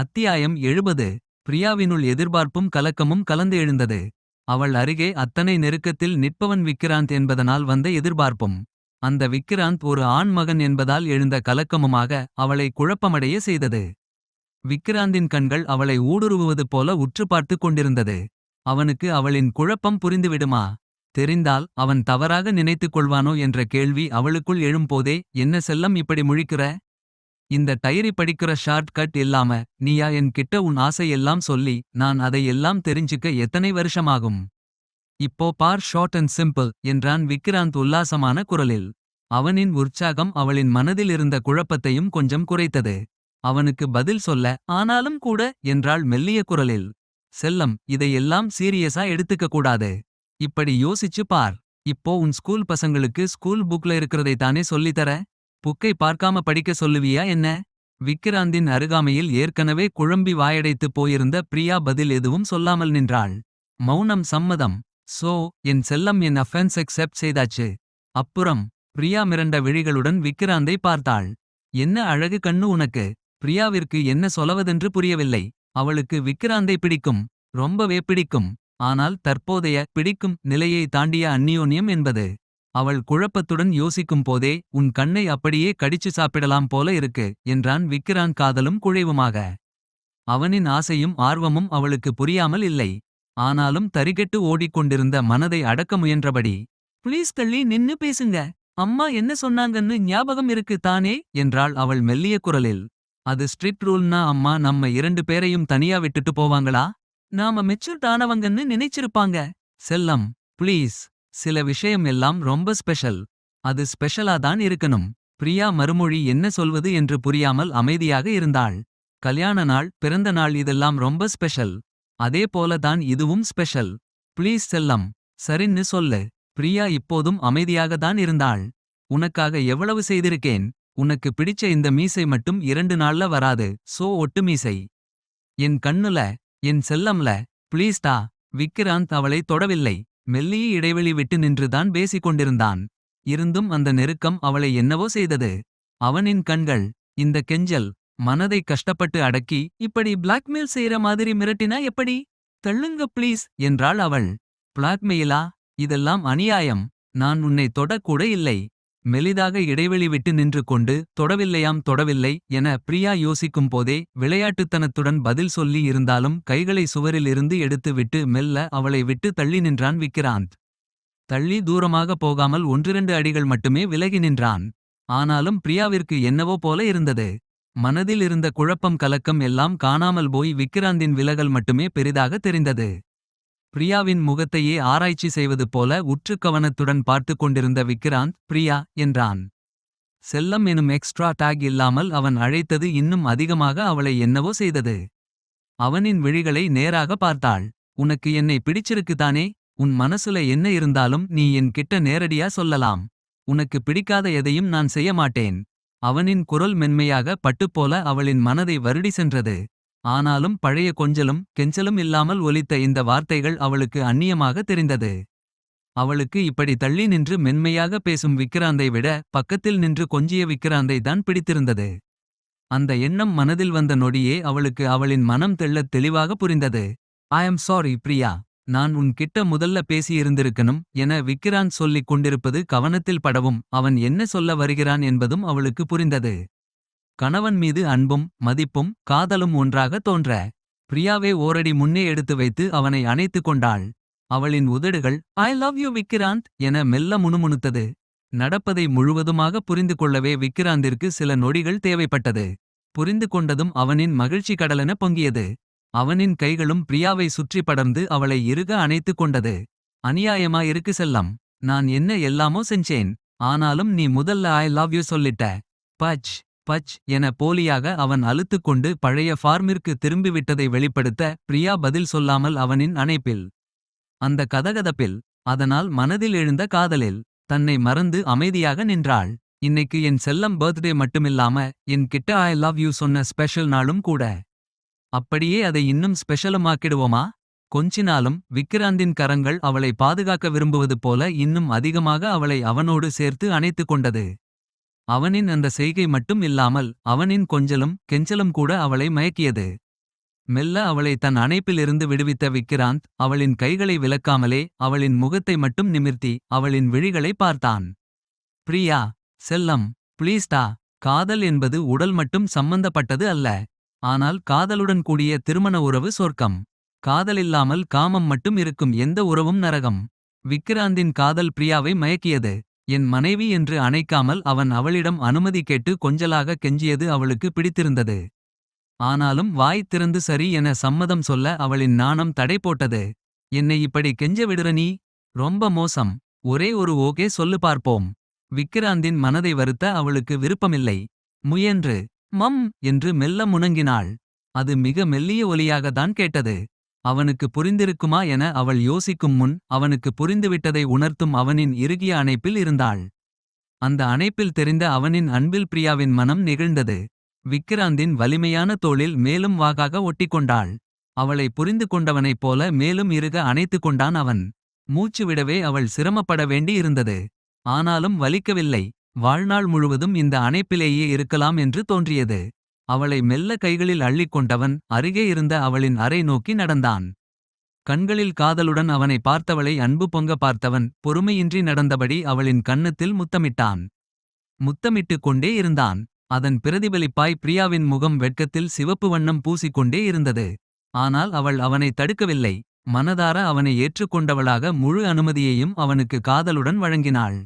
அத்தியாயம் எழுபது. பிரியாவினுள் எதிர்பார்ப்பும் கலக்கமும் கலந்து எழுந்தது. அவள் அருகே அத்தனை நெருக்கத்தில் நிற்பவன் விக்கிராந்த் என்பதனால் வந்த எதிர்பார்ப்பும். அந்த விக்கிராந்த் ஒரு ஆண் மகன் என்பதால் எழுந்த கலக்கமுமாக அவளை குழப்பமடைய செய்தது. விக்கிராந்தின் கண்கள் அவளை ஊடுருவுவது போல உற்று பார்த்துக் கொண்டிருந்தது. அவனுக்கு அவளின் குழப்பம் புரிந்துவிடுமா? தெரிந்தால் அவன் தவறாக நினைத்துக் கொள்வானோ என்ற கேள்வி அவளுக்குள் எழும்போதே என்ன செல்லம் இப்படி முழிக்கிற? இந்த டைரி படிக்கிற ஷார்ட் கட் இல்லாம நீயா என் கிட்ட உன் ஆசை எல்லாம் சொல்லி நான் அதை எல்லாம் தெரிஞ்சுக்க எத்தனை வருஷமாகும்? இப்போ பார் ஷார்ட் அண்ட் சிம்பிள் என்றான் விக்கிராந்த் உல்லாசமான குரலில். அவனின் உற்சாகம் அவளின் மனதில் இருந்த குழப்பத்தையும் கொஞ்சம் குறைத்தது. அவனுக்கு பதில் சொல்ல ஆனாலும் கூட என்றாள் மெல்லிய குரலில். செல்லம் இதையெல்லாம் சீரியஸா எடுத்துக்க கூடாது. இப்படி யோசிச்சு பார். இப்போ உன் ஸ்கூல் பசங்களுக்கு ஸ்கூல் புக்ல இருக்கிறதை தானே சொல்லித்தர? புக்கை பார்க்காம படிக்க சொல்லுவியா என்ன? விக்கிராந்தின் அருகாமையில் ஏற்கனவே குழம்பி வாயடைத்துப் போயிருந்த பிரியா பதில் எதுவும் சொல்லாமல் நின்றாள். மௌனம் சம்மதம். சோ என் செல்லம் என் அஃபென்ஸ் அக்செப்ட் செய்தாச்சு. அப்புறம் பிரியா மிரண்ட விழிகளுடன் விக்கிராந்தை பார்த்தாள். என்ன அழகு கண்ணு உனக்கு? பிரியாவிற்கு என்ன சொல்வதென்று புரியவில்லை. அவளுக்கு விக்கிராந்தை பிடிக்கும். ரொம்பவே பிடிக்கும். ஆனால் தற்போதைய பிடிக்கும் நிலையை தாண்டிய அந்நியோன்யம் என்பது. அவள் குழப்பத்துடன் யோசிக்கும் போதே உன் கண்ணை அப்படியே கடிச்சு சாப்பிடலாம் போல இருக்கு என்றான் விக்கிரான் காதலும் குழைவுமாக. அவனின் ஆசையும் ஆர்வமும் அவளுக்கு புரியாமல் இல்லை. ஆனாலும் தரிகெட்டு ஓடிக்கொண்டிருந்த மனதை அடக்க முயன்றபடி ப்ளீஸ் தள்ளி நின்னு பேசுங்க. அம்மா என்ன சொன்னாங்கன்னு ஞாபகம் இருக்கு தானே? என்றாள் அவள் மெல்லிய குரலில். அது ஸ்ட்ரிக்ட் ரூல்னா அம்மா நம்ம இரண்டு பேரையும் தனியா விட்டுட்டு போவாங்களா? நாம மெச்சூர்ட் ஆனவங்கன்னு நினைச்சிருப்பாங்க. செல்லம் ப்ளீஸ் சில விஷயம் எல்லாம் ரொம்ப ஸ்பெஷல் அது ஸ்பெஷலா தான் இருக்கணும். பிரியா மறுமொழி என்ன சொல்வது என்று புரியாமல் அமைதியாக இருந்தாள். கல்யாண நாள் பிறந்த நாள் இதெல்லாம் ரொம்ப ஸ்பெஷல் அதே போல தான் இதுவும் ஸ்பெஷல் ப்ளீஸ் செல்லம். சரின்னு சொல்லு. பிரியா இப்போதும் அமைதியாக தான் இருந்தாள். உனக்காக எவ்வளவு செய்திருக்கேன்? உனக்கு பிடிச்ச இந்த மீசை மட்டும் இரண்டு நாள்ல வராது. சோ ஒட்டு மீசை. என் கண்ணுல என் செல்லம்ல ப்ளீஸ்டா விக்கிராந்த் அவளை தொடவில்லை. மெல்லிய இடைவெளி விட்டு நின்றுதான் பேசிக் கொண்டிருந்தான் இருந்தும் அந்த நெருக்கம் அவளை என்னவோ செய்தது. அவனின் கண்கள் இந்த கெஞ்சல் மனதை கஷ்டப்பட்டு அடக்கி இப்படி பிளாக்மெயில் செய்யற மாதிரி மிரட்டினா எப்படி? தள்ளுங்க ப்ளீஸ் என்றாள் அவள். பிளாக்மெயிலா இதெல்லாம் அநியாயம். நான் உன்னை தொடக்கூட இல்லை. மெலிதாக இடைவெளி விட்டு நின்று கொண்டு தொடவில்லையாம் தொடவில்லை என பிரியா யோசிக்கும் போதே விளையாட்டுத்தனத்துடன் பதில் சொல்லி இருந்தாலும் கைகளை சுவரில் இருந்து எடுத்து விட்டு மெல்ல அவளை விட்டு தள்ளி நின்றான் விக்கிராந்த். தள்ளி தூரமாக போகாமல் ஒன்றிரண்டு அடிகள் மட்டுமே விலகி நின்றான். ஆனாலும் பிரியாவிற்கு என்னவோ போல இருந்தது. மனதில் இருந்த குழப்பம் கலக்கம் எல்லாம் காணாமல் போய் விக்கிராந்தின் விலகல் மட்டுமே பெரிதாக தெரிந்தது. பிரியாவின் முகத்தையே ஆராய்ச்சி செய்வது போல உற்று கவனத்துடன் பார்த்து கொண்டிருந்த விக்ராந்த் பிரியா என்றான். செல்லம் எனும் எக்ஸ்ட்ரா டேக் இல்லாமல் அவன் அழைத்தது இன்னும் அதிகமாக அவளை என்னவோ செய்தது. அவனின் விழிகளை நேராக பார்த்தாள். உனக்கு என்னை பிடிச்சிருக்குதானே உன் மனசுல என்ன இருந்தாலும் நீ என் கிட்ட நேரடியா சொல்லலாம். உனக்கு பிடிக்காத எதையும் நான் செய்ய மாட்டேன். அவனின் குரல் மென்மையாக பட்டுப்போல அவளின் மனதை வருடி சென்றது. ஆனாலும் பழைய கொஞ்சலும் கெஞ்சலும் இல்லாமல் ஒலித்த இந்த வார்த்தைகள் அவளுக்கு அந்நியமாக தெரிந்தது. அவளுக்கு இப்படி தள்ளி நின்று மென்மையாக பேசும் விக்கிராந்தை விட பக்கத்தில் நின்று கொஞ்சிய விக்கிராந்தை தான் பிடித்திருந்தது. அந்த எண்ணம் மனதில் வந்த நொடியே அவளுக்கு அவளின் மனம் தெள்ளத் தெளிவாக புரிந்தது. I am sorry Priya. நான் உன் கிட்ட முதல்ல பேசியிருந்திருக்கணும் என விக்கிராந்த் சொல்லிக் கொண்டிருப்பது கவனத்தில் படவும் அவன் என்ன சொல்ல வருகிறான் என்பதும் அவளுக்கு புரிந்தது. கணவன் மீது அன்பும் மதிப்பும் காதலும் ஒன்றாக தோன்ற. பிரியாவே ஓரடி முன்னே எடுத்து வைத்து அவனை அணைத்து கொண்டாள். அவளின் உதடுகள் ஐ லவ் யூ விக்ராந்த் என மெல்ல முணுமுணுத்தது. நடப்பதை முழுவதுமாக புரிந்து கொள்ளவே விக்கிராந்திற்கு சில நொடிகள் தேவைப்பட்டது. புரிந்து கொண்டதும் அவனின் மகிழ்ச்சி கடலென பொங்கியது. அவனின் கைகளும் பிரியாவை சுற்றி படர்ந்து அவளை இறுக அணைத்துக் கொண்டது. அநியாயமா இருக்கு செல்லம். நான் என்ன எல்லாமோ செஞ்சேன். ஆனாலும் நீ முதல்ல ஐ லவ் யூ சொல்லிட்ட. பச். பச் என போலியாக அவன் அழுத்துக்கொண்டு பழைய ஃபார்மிற்கு திரும்பிவிட்டதை வெளிப்படுத்த பிரியா பதில் சொல்லாமல் அவனின் அணைப்பில். அந்த கதகதப்பில் அதனால் மனதில் எழுந்த காதலில் தன்னை மறந்து அமைதியாக நின்றாள். இன்னைக்கு என் செல்லம் பர்த்டே மட்டுமில்லாம என் கிட்ட ஐ லவ் யூ சொன்ன ஸ்பெஷல் நாளும் கூட. அப்படியே அதை இன்னும் ஸ்பெஷலுமாக்கிடுவோமா கொஞ்சினாலும் விக்கிராந்தின் கரங்கள் அவளை பாதுகாக்க விரும்புவது போல இன்னும் அதிகமாக அவளை அவனோடு சேர்த்து அணைத்துக் கொண்டது. அவனின் அந்த செய்கை மட்டும் இல்லாமல் அவனின் கொஞ்சலும் கெஞ்சலும் கூட அவளை மயக்கியது. மெல்ல அவளை தன் அணைப்பிலிருந்து விடுவித்த விக்கிராந்த் அவளின் கைகளை விலக்காமலே அவளின் முகத்தை மட்டும் நிமிர்த்தி அவளின் விழிகளை பார்த்தான். பிரியா செல்லம் ப்ளீஸ்டா காதல் என்பது உடல் மட்டும் சம்பந்தப்பட்டது அல்ல. ஆனால் காதலுடன் கூடிய திருமண உறவு சொர்க்கம். காதலில்லாமல் காமம் மட்டும் இருக்கும் எந்த உறவும் நரகம். விக்கிராந்தின் காதல் பிரியாவை மயக்கியது. என் மனைவி என்று அணைக்காமல் அவன் அவளிடம் அனுமதி கேட்டு கொஞ்சலாக கெஞ்சியது அவளுக்கு பிடித்திருந்தது. ஆனாலும் வாய் திறந்து சரி என சம்மதம் சொல்ல அவளின் நாணம் தடை போட்டது. என்னை இப்படி கெஞ்ச விடுற நீ? ரொம்ப மோசம். ஒரே ஒரு ஓகே சொல்லு பார்ப்போம். விக்கிராந்தின் மனதை வருத்த அவளுக்கு விருப்பமில்லை. முயன்று. மம் என்று மெல்ல முணங்கினாள். அது மிக மெல்லிய ஒலியாகத்தான் கேட்டது. அவனுக்கு புரிந்திருக்குமா என அவள் யோசிக்கும் முன் அவனுக்கு புரிந்துவிட்டதை உணர்த்தும் அவனின் இறுகிய அணைப்பில் இருந்தாள். அந்த அணைப்பில் தெரிந்த அவனின் அன்பில் பிரியாவின் மனம் நெகிழ்ந்தது. விக்கிராந்தின் வலிமையான தோளில் மேலும் வாகாக ஒட்டிக்கொண்டாள். அவளை புரிந்து கொண்டவனைப் போல மேலும் இறுக அணைத்துக் கொண்டான் அவன். மூச்சுவிடவே அவள் சிரமப்பட வேண்டி இருந்தது. ஆனாலும் வலிக்கவில்லை. வாழ்நாள் முழுவதும் இந்த அணைப்பிலேயே இருக்கலாம் என்று தோன்றியது. அவளை மெல்ல கைகளில் அள்ளிக்கொண்டவன் அருகே இருந்த அவளின் அறை நோக்கி நடந்தான். கண்களில் காதலுடன் அவனை பார்த்தவளை அன்பு பொங்க பார்த்தவன் பொறுமையின்றி நடந்தபடி அவளின் கன்னத்தில் முத்தமிட்டான். முத்தமிட்டுக் கொண்டே இருந்தான். அதன் பிரதிபலிப்பாய் பிரியாவின் முகம் வெட்கத்தில் சிவப்பு வண்ணம் பூசிக்கொண்டே இருந்தது. ஆனால் அவள் அவனை தடுக்கவில்லை. மனதார அவனை ஏற்றுக்கொண்டவளாக முழு அனுமதியையும் அவனுக்கு காதலுடன் வழங்கினாள்.